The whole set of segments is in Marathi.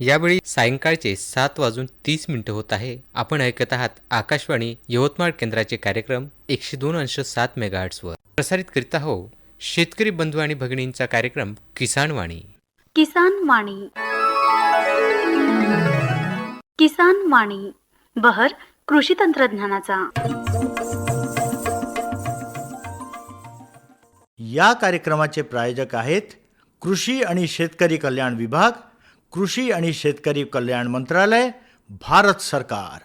यावेळी सायंकाळचे सात वाजून तीस मिनिटं होत आहे. आपण ऐकत आहात आकाशवाणी यवतमाळ केंद्राचे कार्यक्रम एकशे दोन अंश सात मेगाहर्ट्सवर. प्रसारित करीत आहो शेतकरी बंधू आणि भगिनींचा कार्यक्रम किसान वाणी. किसान वाणी. किसान वाणी बहर कृषी तंत्रज्ञानाचा. या कार्यक्रमाचे प्रायोजक आहेत कृषी आणि शेतकरी कल्याण विभाग कृषी आणि शेतकरी कल्याण मंत्रालय भारत सरकार.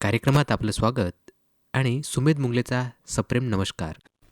कार्यक्रमात आपलं स्वागत आणि सुमेध मुंगलेचा सप्रेम नमस्कार.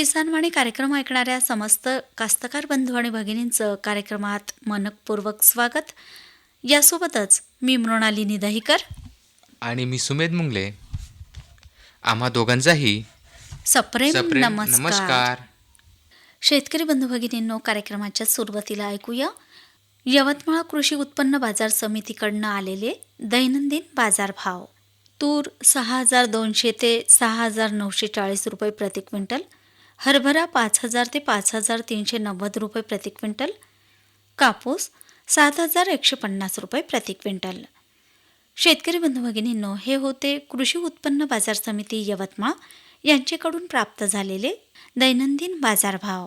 किसानवाणी कार्यक्रम ऐकणाऱ्या समस्त कास्तकार बंधू आणि भगिनींचं कार्यक्रमात मनपूर्वक स्वागत. यासोबतच मी मृणालिनी दहिकर आणि मी सुमेध मुंगले. आम्हा दोघांचाही सप्रेम सप्रेम नमस्कार. नमस्कार. शेतकरी बंधू भगिनींनो कार्यक्रमाच्या सुरुवातीला ऐकूया. यवतमाळ कृषी उत्पन्न बाजार समितीकडनं आलेले दैनंदिन बाजारभाव. तूर सहा हजार दोनशे ते सहा हजार नऊशे चाळीस रुपये प्रति क्विंटल हरभरा पाच हजार ते पाच हजार तीनशे नव्वद रुपये प्रति क्विंटल. कापूस सात हजार एकशे पन्नास रुपये प्रति क्विंटल. शेतकरी बंधू भगिनींनो हे होते कृषी उत्पन्न बाजार समिती यवतमाळ यांच्याकडून प्राप्त झालेले दैनंदिन बाजारभाव.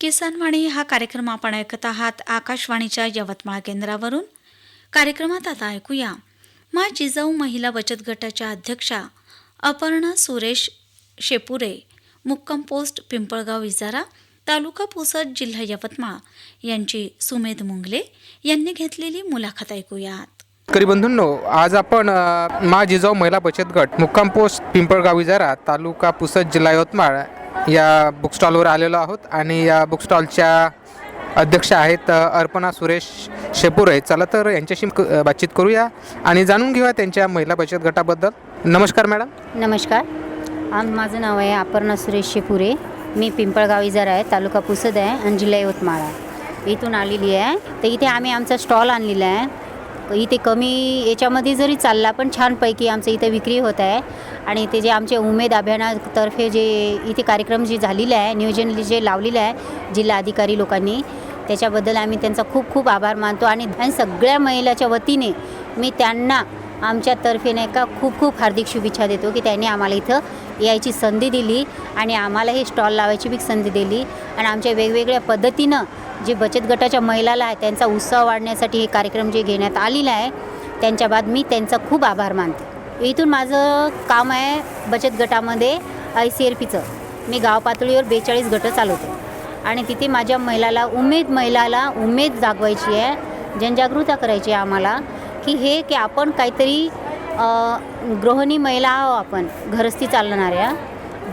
किसानवाणी हा कार्यक्रम आपण ऐकत आहात आकाशवाणीच्या यवतमाळ केंद्रावरून. कार्यक्रमात आता ऐकूया. मा जिजाऊ महिला बचत गटाच्या अध्यक्षा अपर्णा सुरेश शेपुरे मुक्काम पोस्ट पिंपळगाव इजारा तालुका पुसद जिल्हा यवतमाळ यांची सुमेध मुंगले यांनी घेतलेली मुलाखत ऐकूयात. बंधूंनो आज आपण मा जिजाऊ महिला बचत गट मुक्काम पोस्ट पिंपळगाव इजारा तालुका पुसद जिल्हा यवतमाळ या बुक स्टॉलवर आलेलो आहोत आणि या बुक स्टॉलच्या अध्यक्ष आहेत अर्पणा सुरेश शेपुरे. चला तर यांच्याशी क- बातचीत करूया आणि जाणून घेऊया त्यांच्या महिला बचत गटाबद्दल. नमस्कार मॅडम. नमस्कार. आम माझं नाव आहे अपर्णा सुरेश शेपुरे. मी पिंपळगाव इजार आहे तालुका पुसद आहे आणि जिल्हा यवतमाळ आहे. इथून आलेली आहे. तर इथे आम्ही आमचा स्टॉल आणलेला आहे. इथे कमी याच्यामध्ये जरी चालला पण छानपैकी आमचं इथे विक्री होत आहे. आणि ते जे आमचे उमेद अभियानातर्फे जे इथे कार्यक्रम जे झालेले आहे नियोजन जे लावलेलं आहे जिल्हा अधिकारी लोकांनी त्याच्याबद्दल आम्ही त्यांचा खूप खूप आभार मानतो आणि सगळ्या महिलाच्या वतीने मी त्यांना आमच्यातर्फे नाही का खूप खूप हार्दिक शुभेच्छा देतो की त्यांनी आम्हाला इथं यायची संधी दिली आणि आम्हाला हे स्टॉल लावायची बी संधी दिली. आणि आमच्या वेगवेगळ्या पद्धतीनं जे बचत गटाच्या महिलाला आहे त्यांचा उत्साह वाढण्यासाठी हे कार्यक्रम जे घेण्यात आलेला आहे त्यांच्या बाद मी त्यांचा खूप आभार मानते. इथून माझं काम आहे बचत गटामध्ये आय सी एल पीचं. मी गाव पातळीवर बेचाळीस गटं चालवते. आणि तिथे माझ्या महिलाला उमेद महिलाला उमेद जागवायची आहे जनजागृता करायची आहे आम्हाला की हे की आपण काहीतरी गृहिणी महिला आहो आपण घरस्थी चालणाऱ्या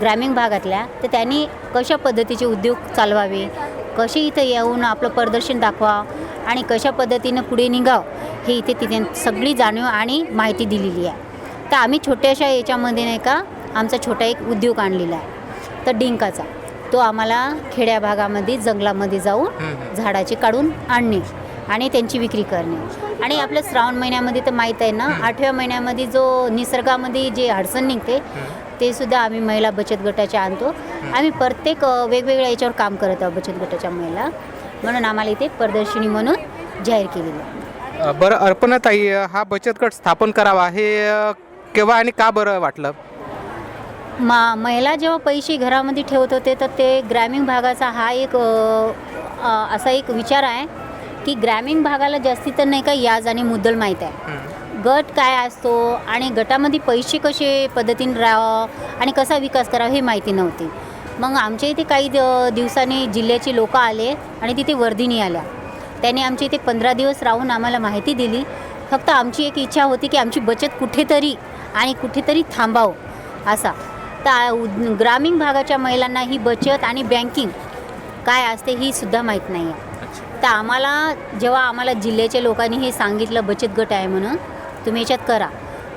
ग्रामीण भागातल्या तर त्यांनी कशा पद्धतीचे उद्योग चालवावे कसे इथं येऊन आपलं प्रदर्शन दाखवा आणि कशा पद्धतीनं पुढे निघाव हे इथे तिथे सगळी जाणीव आणि माहिती दिलेली आहे. तर आम्ही छोट्याशा याच्यामध्ये नाही का आमचा छोटा एक उद्योग आणलेला आहे तर डिंकाचा. तो आम्हाला खेड्या भागामध्ये जंगलामध्ये जाऊन झाडाचे काढून आणणे आणि त्यांची विक्री करणे. आणि आपल्या श्रावण महिन्यामध्ये तर माहीत आहे ना आठव्या महिन्यामध्ये जो निसर्गामध्ये जे अडचण निघते ते सुद्धा आम्ही महिला बचत गटाच्या आणतो. आम्ही प्रत्येक वेगवेगळ्या याच्यावर काम करत आहोत बचत गटाच्या महिला. म्हणून आम्हाला इथे प्रदर्शनी म्हणून जाहीर केलेलं आहे. बरं अर्पणाताई हा बचत गट स्थापन करावा हे केव्हा आणि का बरं वाटलं? मा महिला जेव्हा पैसे घरामध्ये ठेवत होते तर ते ग्रामीण भागाचा हा एक असा एक विचार आहे की ग्रामीण भागाला जास्ती तर नाही का याज आणि मुद्दल माहीत आहे. गट काय असतो आणि गटामध्ये पैसे कसे पद्धतीने राहावं आणि कसा विकास करावा हे माहिती नव्हती. मग आमच्या इथे काही द- दिवसांनी जिल्ह्याचे लोक आले आणि तिथे वर्धिनी आल्या. त्यांनी आमच्या इथे पंधरा दिवस राहून आम्हाला माहिती दिली. फक्त आमची एक इच्छा होती की आमची बचत कुठेतरी आणि कुठेतरी थांबावं असा. तर ग्रामीण भागाच्या महिलांना ही बचत आणि बँकिंग काय असते ही सुद्धा माहीत नाही आहे. तर आम्हाला जेव्हा आम्हाला जिल्ह्याच्या लोकांनी हे सांगितलं बचत गट आहे म्हणून तुम्ही याच्यात करा.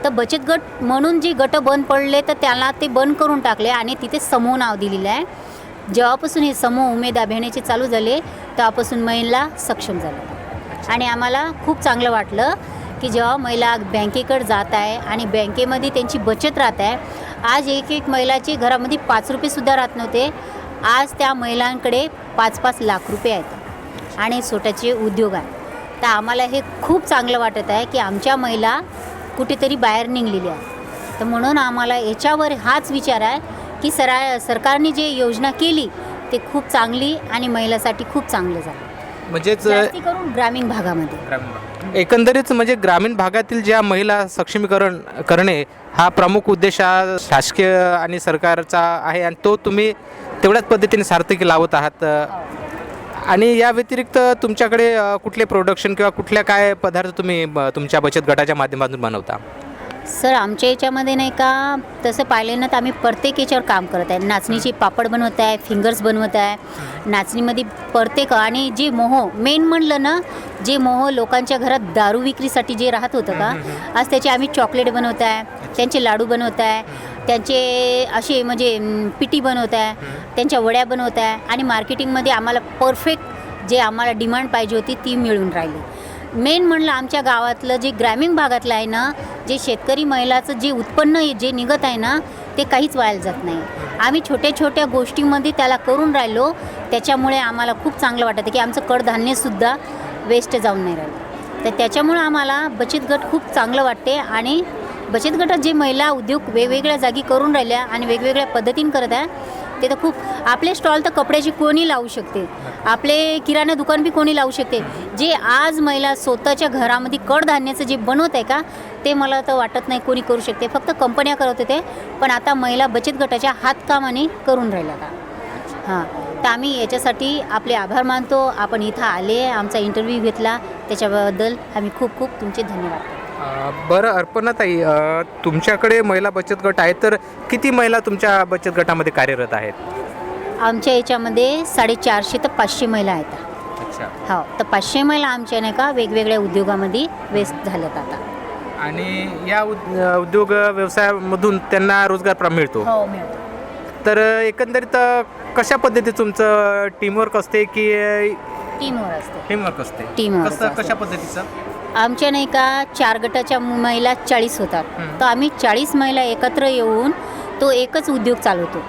तर बचत गट म्हणून जे गट बंद पडले तर त्याला ते बंद करून टाकले आणि तिथे समूह नाव दिलेलं आहे. जेव्हापासून हे समूह उमेद अभियानाचे चालू झाले तेव्हापासून महिला सक्षम झाल्या. आणि आम्हाला खूप चांगलं वाटलं की जेव्हा महिला बँकेकडे जात आहे आणि बँकेमध्ये त्यांची बचत राहत आहे आज एक एक महिलाची घरामध्ये पाच रुपयेसुद्धा राहत नव्हते. आज त्या महिलांकडे पाच पाच लाख रुपये आहेत. आणि स्वतःचे उद्योग आहे तर आम्हाला हे खूप चांगलं वाटत आहे की आमच्या महिला कुठेतरी बाहेर निघलेल्या आहे तर म्हणून आम्हाला याच्यावर हाच विचार आहे की सरा सरकारने जे योजना केली ते खूप चांगली आणि महिलासाठी खूप चांगलं झालं. म्हणजेच जास्ती करून ग्रामीण भागामध्ये. एकंदरीत म्हणजे ग्रामीण भागातील ज्या महिला सक्षमीकरण करणे हा प्रमुख उद्देश हा शासकीय आणि सरकारचा आहे आणि तो तुम्ही तेवढ्याच पद्धतीने सार्थकी लावत आहात. आणि या व्यतिरिक्त तुमच्याकडे अ, कुठले प्रोडक्शन किंवा कुठल्या काय पदार्थ तुम्ही ब- तुमच्या बचत गटाच्या माध्यमातून बनवता? सर आमच्या याच्यामध्ये नाही का तसं पाहिलं ना तर आम्ही प्रत्येक याच्यावर काम करत आहे. नाचणीचे पापड बनवत आहे फिंगर्स बनवत आहे. नाचणीमध्ये प्रत्येक आणि जे मोह मेन म्हणलं ना जे मोह लोकांच्या घरात दारू विक्रीसाठी जे राहत होतं का आज त्याचे आम्ही चॉकलेट बनवत आहे त्यांचे लाडू बनवत आहे त्यांचे असे म्हणजे पिठी बनवत आहे त्यांच्या वड्या बनवत आहे आणि मार्केटिंगमध्ये आम्हाला परफेक्ट जे आम्हाला डिमांड पाहिजे होती ती मिळून राहिली. मेन म्हणलं आमच्या गावातलं जे ग्रामीण भागातलं आहे ना जे शेतकरी महिलाचं जे उत्पन्न आहे, जे निघत आहे ना ते काहीच व्हायला जात नाही. आम्ही छोट्या छोट्या गोष्टींमध्ये त्याला करून राहिलो त्याच्यामुळे आम्हाला खूप चांगलं वाटतं की आमचं कडधान्यसुद्धा वेस्ट जाऊन नाही राहिलं. तर त्याच्यामुळं आम्हाला बचत गट खूप चांगलं वाटते आणि बचत गटात जे महिला उद्योग वेगवेगळ्या जागी करून राहिल्या आणि वेगवेगळ्या पद्धतीने करत आहे ते तर खूप आपले स्टॉल तर कपड्याची कोणी लावू शकते. आपले किराणा दुकान बी कोणी लावू शकते. जे आज महिला स्वतःच्या घरामध्ये कडधान्याचं जे बनवत आहे का ते मला तर वाटत नाही कोणी करू शकते. फक्त कंपन्या करत होते पण आता महिला बचत गटाच्या हातकामाने करून राहिल्या का हां. तर आम्ही याच्यासाठी आपले आभार मानतो. आपण इथं आले आमचा इंटरव्ह्यू घेतला. त्याच्याबद्दल आम्ही खूप खूप तुमचे धन्यवाद. बरं अर्पणाताई तुमच्याकडे महिला बचत गट आहेत तर किती महिला तुमच्या बचत गटामध्ये कार्यरत आहेत? आमच्या याच्यामध्ये साडेचारशे ते पाचशे महिला आहेत. अच्छा. हो तर पाचशे महिला आमच्या नाही का वेगवेगळ्या उद्योगामध्ये व्यस्त झाल्यात आता. आणि या उद्योग व्यवसायामधून त्यांना रोजगार प्रा मिळतो. हो मिळतो. तर एकंदरीत कशा पद्धतीचं तुमचं टीमवर्क असते की टीमवर असते. टीमवर्क असते? असते. कशा पद्धतीचं? आमच्या नाही का चार गटाच्या महिला चाळीस होतात. तर आम्ही चाळीस महिला एकत्र येऊन तो एकच उद्योग चालवतो.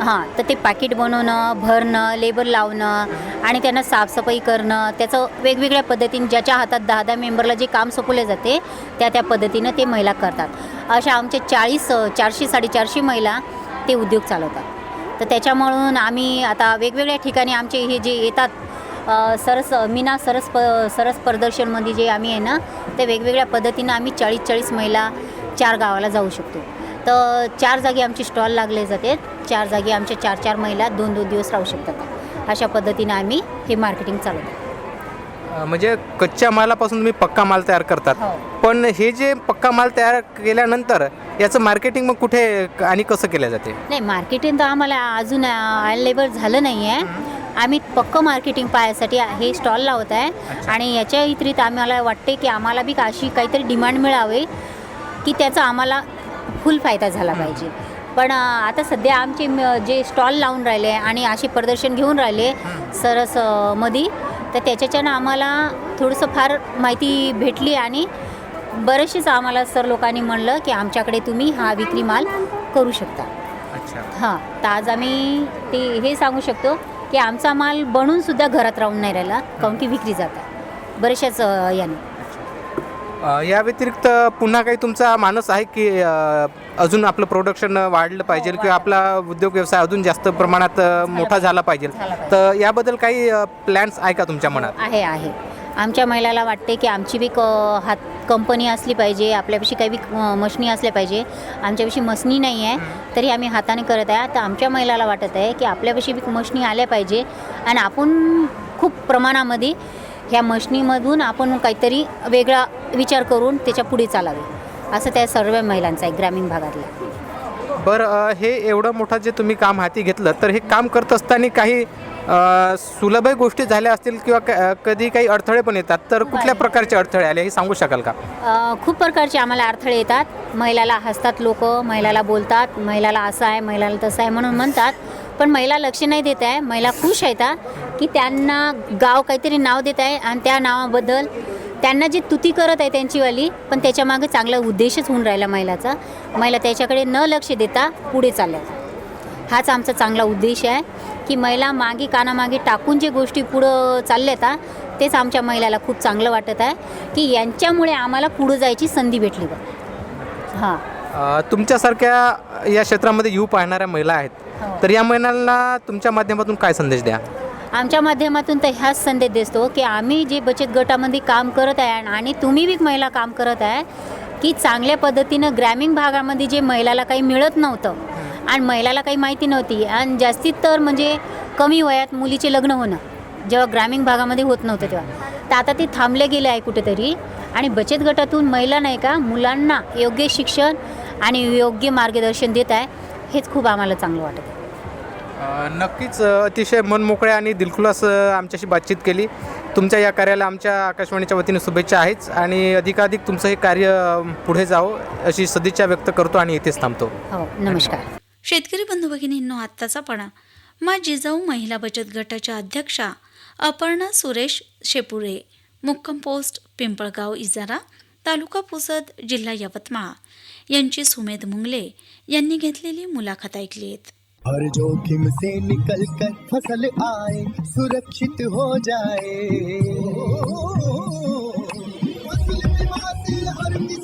हां तर ते पॅकेट बनवणं भरणं लेबर लावणं आणि त्यांना साफसफाई करणं त्याचं वेगवेगळ्या पद्धतीने ज्याच्या हातात दहा दहा मेंबरला जे काम सोपवले जाते त्या त्या पद्धतीनं ते महिला करतात. अशा आमचे चाळीस चारशे साडेचारशे महिला ते उद्योग चालवतात. तर त्याच्यामुळून आम्ही आता वेगवेगळ्या ठिकाणी आमचे हे जे येतात सरस मीना सरस प सरस प्रदर्शनमध्ये जे आम्ही आहे ना ते वेगवेगळ्या पद्धतीनं आम्ही चाळीस चाळीस महिला चार गावाला जाऊ शकतो. तर चार जागी आमचे स्टॉल लागले जाते. चार जागी आमच्या चार चार महिला दोन दोन दिवस राहू शकतात. अशा पद्धतीनं आम्ही हे मार्केटिंग चालवतो. म्हणजे कच्च्या मालापासून तुम्ही पक्का माल तयार करतात. हो. पण हे जे पक्का माल तयार केल्यानंतर याचं मार्केटिंग मग कुठे आणि कसं केलं जाते? नाही मार्केटिंग तर आम्हाला अजून अवेलेबल झालं नाही आहे आम्ही पक्क मार्केटिंग पाहायसाठी हे स्टॉल लावत आहे. आणि याच्या व्यतिरिक्त आम्हाला वाटते की आम्हाला बी अशी काहीतरी डिमांड मिळावी की त्याचा आम्हाला फुल फायदा झाला पाहिजे. पण आता सध्या आमचे जे स्टॉल लावून राहिले आणि असे प्रदर्शन घेऊन राहिले सरस अ, मध्ये तर त्याच्याच्यानं आम्हाला थोडंसं फार माहिती भेटली आणि बरेचसेच आम्हाला सर लोकांनी म्हणलं की आमच्याकडे तुम्ही हा विक्री माल करू शकता. अच्छा. हां तर आज आम्ही ते हे सांगू शकतो की आमचा माल बनून सुद्धा घरात राहून नाही राहिला काऊन की विक्री जातात बऱ्याचशाच अ, याने. अ, या व्यतिरिक्त पुन्हा काही तुमचा मानस आहे की अ, अजून आपलं प्रोडक्शन वाढलं पाहिजे किंवा आपला उद्योग व्यवसाय अजून जास्त प्रमाणात अ, मोठा झाला पाहिजे? तर याबद्दल काही प्लॅन्स आहे का तुमच्या मनात? आहे आहे. आमच्या महिलाला वाटते की आमची बी क हात कंपनी असली पाहिजे आपल्यापाशी काही बी मशनी असल्या पाहिजे. आमच्यापाशी मशनी नाही आहे तरी आम्ही हाताने करत आहे. तर आमच्या महिलाला वाटत आहे की आपल्यापाशी बी मशनी आल्या पाहिजे. आणि आपण खूप प्रमाणामध्ये ह्या मशनीमधून आपण काहीतरी वेगळा विचार करून त्याच्या पुढे चालावे. असं त्या सर्व महिलांचं आहे ग्रामीण भागातल्या बरं हे एवढं मोठं जे तुम्ही काम हाती घेतलं तर हे काम करत असताना काही सुलभ गोष्टी झाल्या असतील किंवा कधी काही अडथळे पण येतात तर कुठल्या प्रकारचे अडथळे आले हे सांगू शकाल का? खूप प्रकारचे आम्हाला अडथळे येतात. महिलाला हसतात लोक महिलाला बोलतात महिलाला असं आहे महिलाला तसं आहे म्हणून म्हणतात. पण महिला लक्ष नाही देत आहे. महिला खुश आहेत की त्यांना गाव काहीतरी नाव देत आहे आणि त्या नावाबद्दल त्यांना जी तुती करत आहे त्यांचीवाली पण त्याच्यामागे चांगला उद्देशच होऊन राहिला महिलाचा. महिला त्याच्याकडे न लक्ष देता पुढे चालल्यात हाच आमचा चांगला उद्देश आहे. की महिला मागे कानामागे टाकून जे गोष्टी पुढं चालल्यात हा, तेच आमच्या महिलाला खूप चांगलं वाटत आहे की यांच्यामुळे आम्हाला पुढं जायची संधी भेटली बघ हां. तुमच्यासारख्या या क्षेत्रामध्ये येऊ पाहणाऱ्या महिला आहेत तर या महिलांना तुमच्या माध्यमातून काय संदेश द्या? आमच्या माध्यमातून तर ह्याच संदेश देतो की आम्ही जे बचत गटामध्ये काम करत आहे आणि तुम्ही बी महिला काम करत आहे की चांगल्या पद्धतीनं ग्रामीण भागामध्ये जे महिलाला काही मिळत नव्हतं आणि महिलाला काही माहिती नव्हती. आणि जास्तीत तर म्हणजे कमी वयात मुलीचे लग्न होणं. जेव्हा ग्रामीण भागामध्ये होत नव्हतं तेव्हा. तर आता ते थांबले गेले आहे कुठेतरी. आणि बचत गटातून महिला नाही का मुलांना योग्य शिक्षण आणि योग्य मार्गदर्शन देत आहे हेच खूप आम्हाला चांगलं वाटत. आहे नक्कीच अतिशय मनमोकळ्या आणि दिलखुलास आमच्याशी बातचीत केली. तुमच्या या कार्याला आमच्या आकाशवाणीच्या वतीने शुभेच्छा आहेच आणि अधिकाधिक तुमचं हे कार्य पुढे जावं अशी सदिच्छा व्यक्त करतो आणि इथेच थांबतो. हो नमस्कार. शेतकरी बंधू भगिनींनो आत्ताचापणा मा जिजाऊ महिला बचत गटाच्या अध्यक्षा अपर्णा सुरेश शेपुरे मुक्कम पोस्ट पिंपळगाव इजारा तालुका पुसद जिल्हा यवतमाळ. यांची सुमेध मुंगले यांनी घेतलेली मुलाखत ऐकलीत. हर जोखिम से निकल कर फसल आए सुरक्षित हो जाए। फसल हर किसान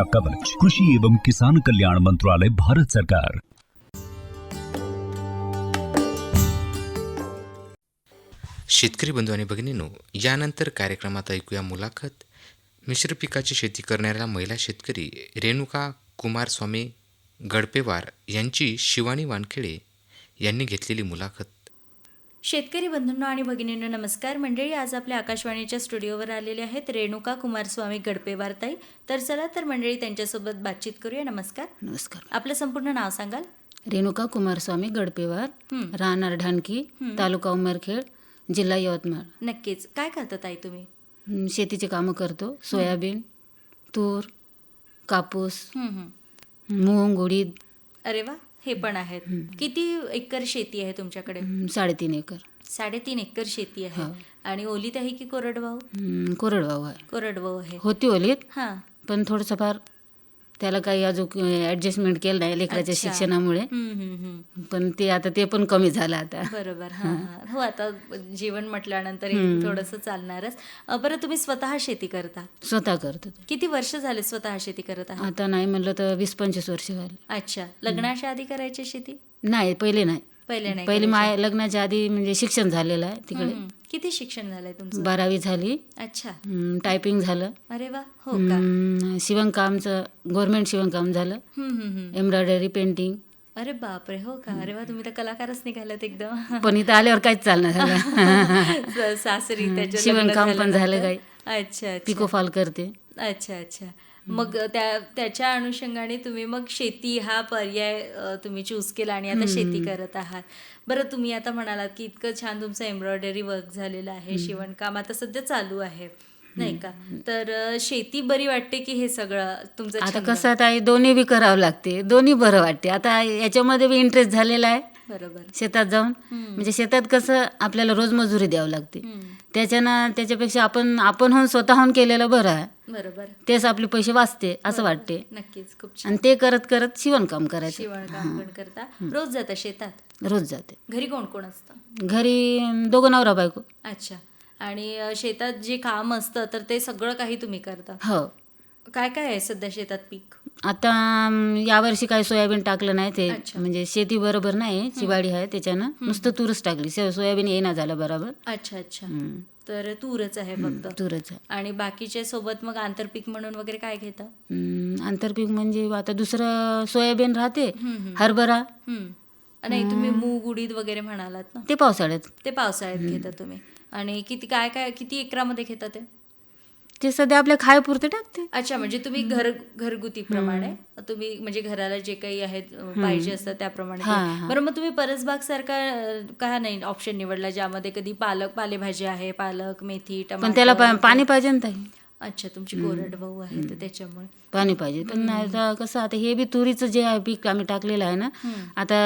कवच। कृषी एवं किसान कल्याण मंत्रालय भारत सरकार। शेतकरी बंधू आणि भगिनींनो यानंतर कार्यक्रमात ऐकूया मुलाखत. मिश्र पिकाची शेती करणाऱ्या महिला शेतकरी रेणुका कुमारस्वामी गडपेवार यांची शिवानी वानखेडे यांनी घेतलेली मुलाखत. शेतकरी बंधूंनो आणि भगिनींनो नमस्कार. मंडळी आज आपल्या आकाशवाणीच्या स्टुडिओवर आलेले आहेत रेणुका कुमारस्वामी गडपेवारताई तर चला तर मंडळी त्यांच्यासोबत बातचीत करूया. नमस्कार. नमस्कार. आपलं संपूर्ण नाव सांगाल? रेणुका कुमारस्वामी गडपेवार. राहणार ढानकी हं. तालुका उमरखेड जिल्हा यवतमाळ. नक्कीच. काय करता ताई तुम्ही? शेतीचे कामं करतो. सोयाबीन तूर कापूस. मूग उडीद. अरे वा. हे पण आहेत. किती एकर शेती आहे तुमच्याकडे? साडेतीन एकर. साडेतीन एकर शेती आहे. आणि ओलीत आहे की कोरडवाहू? हं, कोरडवाहू आहे. कोरडवाहू आहे. होती ओलीत हां. पण थोडंसं फार त्याला काही अजून ॲडजस्टमेंट केलं नाही लेकराच्या. शिक्षणामुळे. पण ते आता ते पण कमी झालं आता. बरोबर. हां आता जीवन म्हटल्यानंतर. थोडंसं चालणारच. बरं तुम्ही स्वतः शेती करता? स्वतः करतो. किती वर्ष झाले स्वतः शेती करत आहात? आता नाही म्हणलं तर वीस पंचवीस वर्ष झाली. अच्छा. लग्नाच्या आधी करायची शेती? नाही पहिले नाही. पहिले नाही पहिले. माय लग्नाच्या आधी म्हणजे शिक्षण झालेलं आहे तिकडे. किती शिक्षण झालंय तुमचं? बारावी झाली. अच्छा. टायपिंग झालं. अरे वा हो का? शिवणकामचं गव्हर्नमेंट शिवणकाम झालं. एम्ब्रॉयडरी पेंटिंग अरे बापरे हो का? अरे वा तुम्ही तर कलाकारच निघालात एकदम. पण इथं आल्यावर काहीच चालणार सासरी शिवणकाम पण. झालं काही. अच्छा अच्छा. पिकोफॉल करते. अच्छा अच्छा. मग त्या त्याच्या अनुषंगाने तुम्ही मग शेती हा पर्याय तुम्ही चूज केला आणि आता शेती करत आहात. बरं तुम्ही आता म्हणालात की इतकं छान तुमचं एम्ब्रॉयडरी वर्क झालेलं आहे शिवणकाम आता सध्या चालू आहे नाही का? तर शेती बरी वाटते की हे सगळं तुमचं आता? कसं आता हे दोन्ही बी करावं लागते दोन्ही बरं वाटते. आता याच्यामध्ये बी इंटरेस्ट झालेला आहे. बरोबर. शेतात जाऊन. म्हणजे शेतात कसं आपल्याला रोज मजुरी द्यावं लागते. त्याच्यानं त्याच्यापेक्षा आपण आपण होऊन स्वतःहून केलेलं बरं आहे. बरोबर. तेच आपले पैसे वाचते असं वाटते. नक्कीच खूप छान. आणि ते करत करत शिवणकाम करायचं. शिवणकाम पण करता. रोज जाता शेतात? रोज जाते. घरी कोण कोण असतं? घरी दोघं नवरा बायको. अच्छा. आणि शेतात जे काम असतं तर ते सगळं काही तुम्ही करता? हो. काय काय आहे सध्या शेतात पीक? आता यावर्षी काही सोयाबीन टाकलं नाही ते. म्हणजे शेती बरोबर नाही चिवाडी आहे त्याच्यानं. नुसतं तूरच टाकली. सोयाबीन येणं झालं बरोबर. अच्छा अच्छा. तर तूरच आहे फक्त. तूरच आणि बाकीच्या सोबत मग आंतरपीक म्हणून वगैरे काय घेता? आंतरपीक म्हणजे आता दुसरं सोयाबीन राहते. हरभरा. नाही तुम्ही मूग उडीद वगैरे म्हणालात ना? ते पावसाळ्यात. ते पावसाळ्यात घेता तुम्ही. आणि किती काय काय किती एकरामध्ये घेता ते? ते सध्या आपल्या खायपुरते टाकते. अच्छा म्हणजे तुम्ही घर घरगुती प्रमाणे तुम्ही म्हणजे घराला जे काही आहेत पाहिजे असतं त्याप्रमाणे. बरं मग तुम्ही परसबाग सारखा का नाही ऑप्शन निवडला ज्यामध्ये कधी पालक पालेभाजी आहे पालक मेथी पण टमाटर त्याला? पाणी पाहिजे ना अच्छा तुमची कोरडवाहू आहे तर त्याच्यामुळे. पाणी पाहिजे. पण आता कसं आता हे बी तुरीचं जे आहे पीक आम्ही टाकलेलं आहे ना आता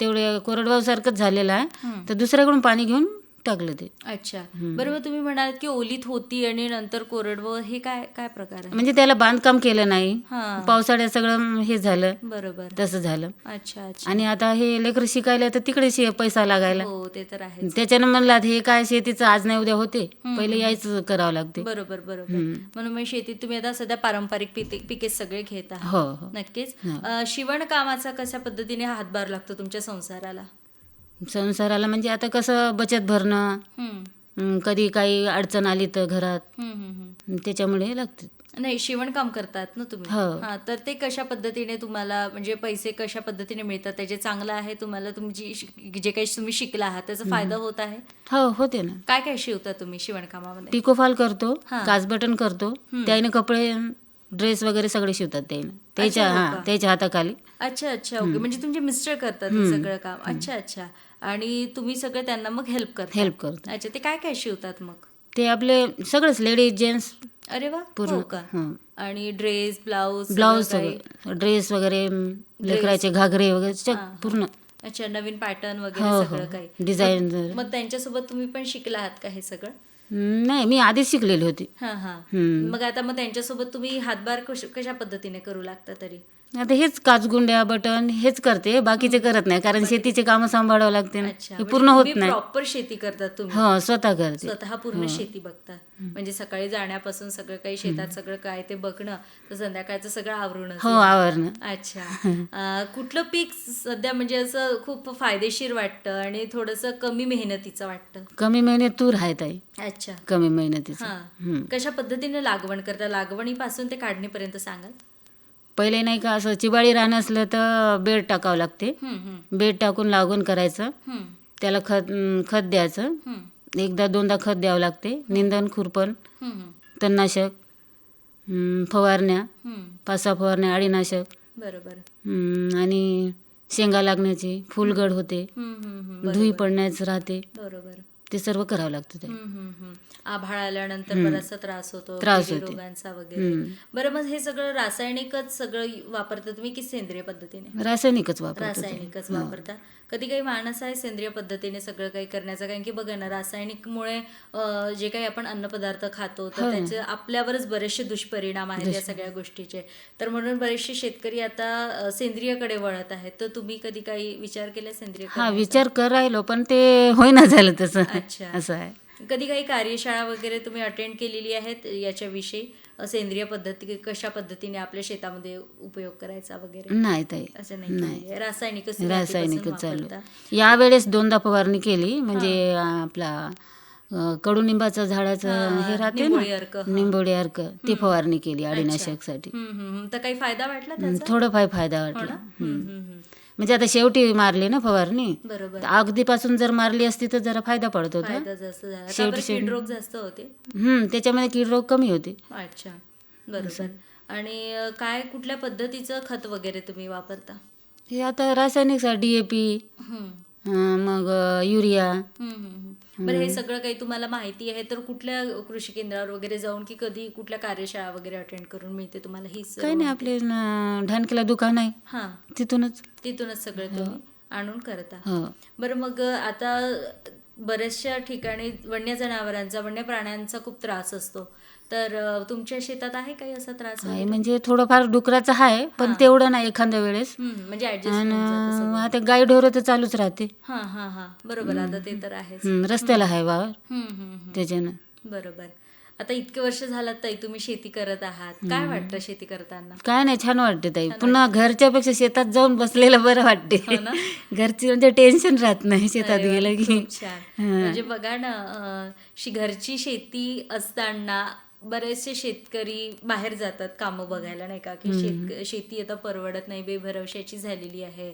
तेवढे कोरडवाहू सारखंच झालेलं आहे. तर दुसऱ्याकडून पाणी घेऊन टाकलं ते. अच्छा. बरं मग तुम्ही म्हणालात की ओलीत होती आणि नंतर कोरडवं हे काय काय प्रकार आहे? म्हणजे त्याला बांधकाम केलं नाही. हा. पावसाळ्यात सगळं हे झालं. बरोबर. तसं झालं. अच्छा अच्छा. आणि आता हे लेकरं शिकायला तर तिकडे पैसा लागायला. हो ते तर आहे त्याच्यानं म्हणलं हे काय शेतीचं आज नाही उद्या होते. पहिले यायचं करावं लागते. बरोबर बरोबर. म्हणून मग शेतीत तुम्ही आता सध्या पारंपरिक पिके सगळे घेत आहात. हो हो. नक्कीच. शिवणकामाचा कशा पद्धतीने हातभार लागतो तुमच्या संसाराला? संसाराला म्हणजे आता कसं बचत भरणं कधी काही अडचण आली तर घरात. त्याच्यामुळे लागते. नाही शिवणकाम करतात ना तुम्ही? हो. तर ते कशा पद्धतीने तुम्हाला म्हणजे पैसे कशा पद्धतीने मिळतात? त्याचे चांगलं आहे तुम्हाला तुमची जे काही तुम्ही शिकला आहात त्याचा फायदा होत आहे? हो होते ना. काय काय शिवता तुम्ही शिवणकामामध्ये पिकोफॉल करतो. काच बटन करतो त्याने कपडे ड्रेस वगैरे सगळे शिवतात त्याने. त्याच्या हो? त्याच्या हाताखाली. अच्छा अच्छा ओके. म्हणजे तुमचे मिस्टर करतात सगळं काम. अच्छा अच्छा. आणि तुम्ही सगळं त्यांना मग हेल्प करता. हेल्प करतो. अच्छा ते काय काय शिवतात मग? ते आपले सगळेच लेडीज जेंट्स अरे वा पूर्ण हो का? हं. आणि ड्रेस ब्लाऊज ब्लाऊज सगळं काही? सगळं. ड्रेस वगैरे लेकराचे घागरे वगैरे सग- हा, हा. पूर्ण. अच्छा नवीन पॅटर्न हो, वगैरे हो. सगळं काही. मग- जर- मग त्यांच्यासोबत तुम्ही पण शिकला आहात का हे सगळं? हं, नाही मी आधीच शिकलेली होती. हा हा. हम्म. मग आता मग त्यांच्यासोबत तुम्ही हातभार कश- कशा पद्धतीने करू लागता तरी? आता हेच काचगुंड्या बटन हेच करते बाकीचे करत नाही कारण शेतीचे कामं सांभाळावं लागते ना. हे पूर्ण होत नाही. प्रॉपर शेती करतात तुम्ही. हो स्वतः करते. स्वतः पूर्ण शेती बघता. म्हणजे सकाळी जाण्यापासून सगळं काही शेतात सगळं काय ते बघणं तर संध्याकाळचं सगळं आवरून हो आवरणं. अच्छा. कुठलं पीक सध्या म्हणजे असं खूप फायदेशीर वाटतं आणि थोडंसं कमी मेहनतीचं वाटतं? कमी महिन्यात तूर आहेत आई अच्छा. कमी मेहनतीचं. हा. हं. कशा पद्धतीने लागवण करता? लागवणीपासून ते काढणीपर्यंत सांगाल? पहिले नाही का असं चिबाळी रान असलं तर बेड टाकावं लागते. बेड टाकून लागवण करायचं. त्याला खत खत द्यायचं. एकदा दोनदा खत द्यावं लागते. निंदन खुरपण तणनाशक फवारण्या. पाच सहा फवारण्या अळीनाशक बरोबर. आणि शेंगा लागण्याची फुलगड होते. धुई. पडण्याचं राहते. बरोबर. ते सर्व करावं लागतं ते. आभाळ आल्यानंतर बराचसा त्रास होतो. रोगांचा वगैरे. बरं मग हे सगळं रासायनिकच सगळं वापरता तुम्ही की सेंद्रिय पद्धतीने? रासायनिकच वापरतो ते. रासायनिकच वापरता. कधी काही माणस आहे सेंद्रिय पद्धतीने सगळं काही करण्याचा? कारण की बघा ना रासायनिकमुळे जे काही आपण अन्नपदार्थ खातो तर त्याचे आपल्यावरच बरेचसे दुष्परिणाम आहेत या सगळ्या गोष्टीचे. तर म्हणून बरेचसे शेतकरी आता सेंद्रियकडे वळत आहेत. तर तुम्ही कधी काही विचार केला सेंद्रिय हा? विचार करायलो पण ते होईना झालं तसं. अच्छा. असं आहे. कधी काही कार्यशाळा वगैरे तुम्ही अटेंड केलेली आहेत याच्याविषयी? सेंद्रिय पद्धती कशा पद्धतीने आपल्या शेतामध्ये उपयोग करायचा वगैरे? नाही ताई. असं नाही रासायनिकच आधीपासून चालू. यावेळेस दोनदा फवारणी केली. म्हणजे आपला कडुनिंबाचं झाडाचं हा, राहते निंबोळी अर्क. ना निंबोळी अर्क. ती फवारणी केली हम्म. तर काही फायदा वाटला त्याचा? थोडं फार फायदा हो वाटला. म्हणजे आता शेवटी मारली ना फवारणी? बरोबर. अगदीपासून जर मारली असती तर जरा फायदा पडत होता फायदा जास्त झाला. का शेवटी बरं शेवटी. कीड रोग जास्त होते. हम्म त्याच्यामध्ये कीड रोग कमी होते. अच्छा बरोबर. आणि अ, काय कुठल्या पद्धतीचं खत वगैरे तुम्ही वापरता? हे आता रासायनिक डी ए पी हम्म. मग अ, युरिया. हम्म, हम्म, हम्म. बरं हे सगळं काही तुम्हाला माहिती आहे तर कुठल्या कृषी केंद्रावर वगैरे जाऊन की कधी कुठल्या कार्यशाळा वगैरे अटेंड करून मिळते तुम्हाला ही काही नाही? आपले ढानकीला दुकान आहे. हां. तिथूनच. तिथूनच सगळं तुम्ही आणून करता. हो. बरं मग आता बऱ्याचशा ठिकाणी वन्य जनावरांचा वन्य प्राण्यांचा खूप त्रास असतो. तर तुमच्या शेतात आहे काही असा त्रास आहे? म्हणजे थोडंफार डुकराचं आहे पण तेवढं नाही एखाद्या वेळेस. म्हणजे. आता गाई ढोरं तर चालूच राहते. हा हा हा. बरोबर आता ते तर हम्म, रस्त्याला आहे वावर. त्याच्यानं. बरोबर. आता इतके वर्ष झालात ताई तुम्ही शेती करत आहात. काय वाटतं शेती करताना? काय नाही छान वाटते ताई. पुन्हा घरच्यापेक्षा शेतात जाऊन बसलेलं बरं वाटते. घरची म्हणजे टेन्शन राहत नाही शेतात हो गेलं की. हां. म्हणजे बघा ना घरची शेती असताना बरेचसे शेतकरी बाहेर जातात कामं बघायला नाही का? की शेत शेती आता परवडत नाही बेभरवशाची झालेली आहे.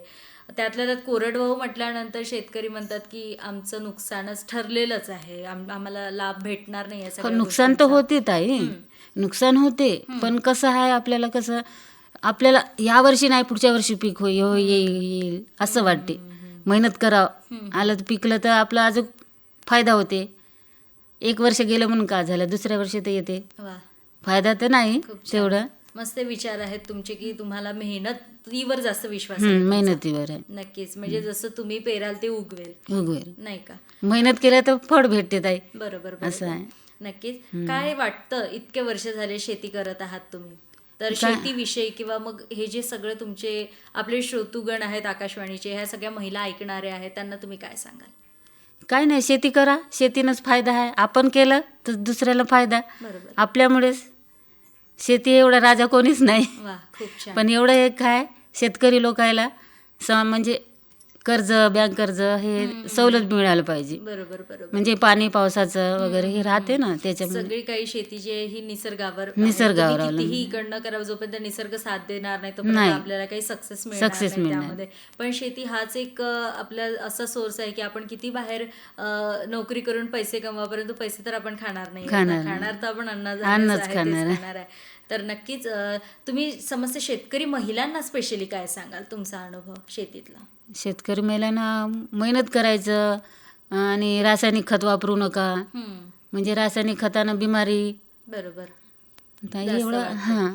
त्यातल्या त्यात कोरडवाहू म्हटल्यानंतर शेतकरी म्हणतात की आमचं नुकसानच ठरलेलंच आहे. आम- आम्हाला लाभ भेटणार नाही हो, सगळ्या नुकसान तर. होते ताई. नुकसान होते पण कसं आहे आपल्याला कसं आपल्याला या वर्षी नाही पुढच्या वर्षी पीक होईल हो येईल येईल असं वाटते. मेहनत करावं आलं तर पिकलं तर आपला अजून फायदा होते. एक वर्ष गेलं म्हणून का झालं? दुसऱ्या वर्षी तर येते. वा. फायदा तर नाही खूप छान. तेवढं. मस्त विचार आहेत तुमचे की तुम्हाला मेहनतीवर जास्त विश्वास आहे हम्म, तुमचा. मेहनतीवर आहे. नक्कीच. म्हणजे जसं तुम्ही पेराल ते उगवेल. उगवेल. नाही का? मेहनत केल्या तर फळ भेटते ताई. बरोबर असं. आहे. नक्कीच. काय वाटतं इतके वर्ष झाले शेती करत आहात तुम्ही? तर काय- शेतीविषयी किंवा मग हे जे सगळे तुमचे आपले श्रोतुगण आहेत आकाशवाणीचे ह्या सगळ्या महिला ऐकणारे आहेत त्यांना तुम्ही काय सांगाल? काय नाही शेती करा. शेतीनंच फायदा आहे. आपण केलं तर दुसऱ्याला फायदा. आपल्यामुळेच शेती एवढा राजा कोणीच नाही. पण एवढं एक काय शेतकरी लोकायला स म्हणजे कर्ज बँक कर्ज हे सवलत मिळायला पाहिजे बरोबर बरोबर म्हणजे पाणी पावसाचं वगैरे हे राहते ना त्याच्यामुळे सगळी काही शेती जी आहे ही निसर्गावर निसर्गावर. तुम्ही कितीही अवलंबून. इकडनं करावं जोपर्यंत निसर्ग साथ देणार नाही तोपर्यंत नाही. आपल्याला काही सक्सेस मिळणार Success नाही मिळणार. त्यामध्ये पण शेती हाच एक अं, आपला असा सोर्स आहे की आपण किती बाहेर अं, नोकरी करून पैसे कमवा परंतु पैसे तर आपण खाणार नाही खाणार नाही. खाणार तर आपण अन्न अन्नच खाणार आहे. खाणार आहे तर नक्कीच तुम्ही समस्त शेतकरी महिलांना स्पेशली काय सांगाल तुमचा अनुभव शेतीतला? शेतकरी महिलांना मेहनत करायचं आणि रासायनिक खत वापरू नका. म्हणजे रासायनिक खतानं बिमारी. बरोबर. एवढं. हां.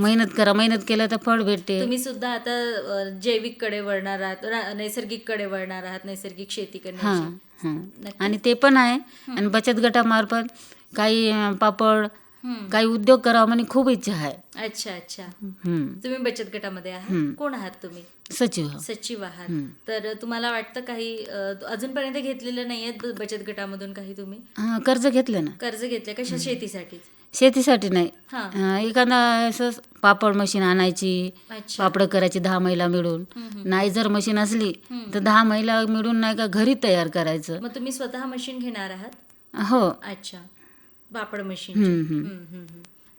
मेहनत करा मेहनत केलं तर फळ भेटते. तुम्ही सुद्धा आता जैविककडे वळणार आहात नैसर्गिककडे वळणार आहात नैसर्गिक शेती करण्याची. आणि ते पण आहे. आणि बचत गटामार्फत काही पापड. काही उद्योग करावा म्हणे खूप इच्छा आहे. अच्छा अच्छा. तुम्ही बचत गटामध्ये आहात. कोण आहात तुम्ही? सचिव. सचिव आहात. तर तुम्हाला वाटतं काही अजूनपर्यंत घेतलेलं नाहीये बचत गटामधून काही तुम्ही? कर्ज घेतलं ना. कर्ज घेतलं. कशा शेतीसाठी शेतीसाठी नाही. हां. एखादा असं पापड मशीन आणायची. पापड करायची दहा महिला मिळून. नाही जर मशीन असली. तर दहा महिला मिळून नाही का घरी तयार करायचं. मग तुम्ही स्वतः मशीन घेणार आहात? हो. अच्छा. पापड मशीन.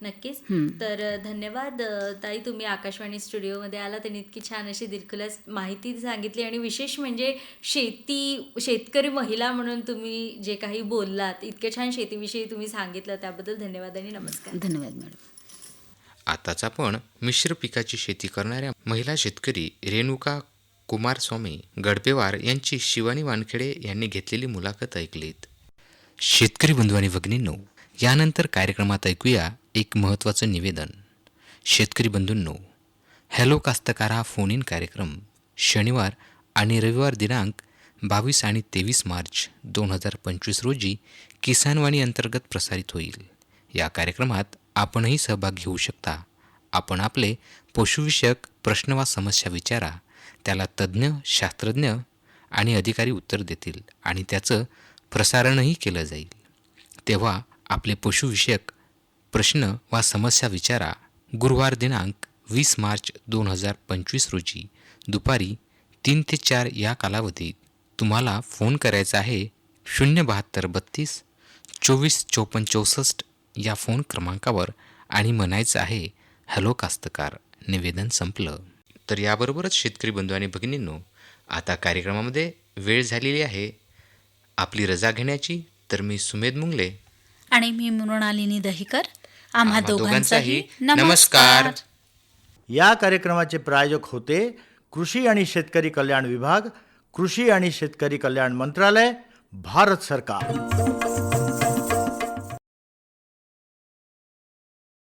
नक्कीच. तर धन्यवाद ताई तुम्ही आकाशवाणी स्टुडिओमध्ये आला त्यांनी इतकी छान अशी दिलखुलास माहिती सांगितली आणि विशेष म्हणजे शेती शेतकरी महिला म्हणून तुम्ही जे काही बोललात इतक्या छान शेतीविषयी तुम्ही सांगितलं त्याबद्दल धन्यवाद आणि नमस्कार. धन्यवाद मॅडम. आताच आपण मिश्र पिकाची शेती करणाऱ्या महिला शेतकरी रेणुका कुमारस्वामी गडपेवार यांची शिवानी वानखेडे यांनी घेतलेली मुलाखत ऐकलीत. शेतकरी बंधू आणि भगिनींनो यानंतर कार्यक्रमात ऐकूया एक महत्त्वाचं निवेदन. शेतकरी बंधूंनो हॅलो कास्तकार हा फोन इन कार्यक्रम शनिवार आणि रविवार दिनांक बावीस आणि तेवीस मार्च दोन हजार पंचवीस रोजी किसानवाणी अंतर्गत प्रसारित होईल. या कार्यक्रमात आपणही सहभाग घेऊ शकता. आपण आपले पशुविषयक प्रश्न वा समस्या विचारा त्याला तज्ज्ञ शास्त्रज्ञ आणि अधिकारी उत्तर देतील आणि त्याचं प्रसारणही केलं जाईल. तेव्हा आपले पशुविषयक प्रश्न वा समस्या विचारा गुरुवार दिनांक वीस मार्च दोन हजार पंचवीस रोजी. दुपारी तीन ते चार या कालावधीत तुम्हाला फोन करायचा आहे शून्य बहात्तर बत्तीस चोवीस चोपन्न चौसष्ट या फोन क्रमांकावर आणि म्हणायचं आहे हॅलो कास्तकार निवेदन संपलं. तर याबरोबरच शेतकरी बंधू आणि भगिनींनो आता कार्यक्रमामध्ये वेळ झालेली आहे. आपली रजा घेण्याची तर मी सुमेध मुंगले. आणि मी मृणालिनी दहिकर. आम्हा दोघांचाही नमस्कार. या कार्यक्रमाचे प्रायोजक होते कृषी आणि शेतकरी कल्याण विभाग कृषी आणि शेतकरी कल्याण मंत्रालय भारत सरकार.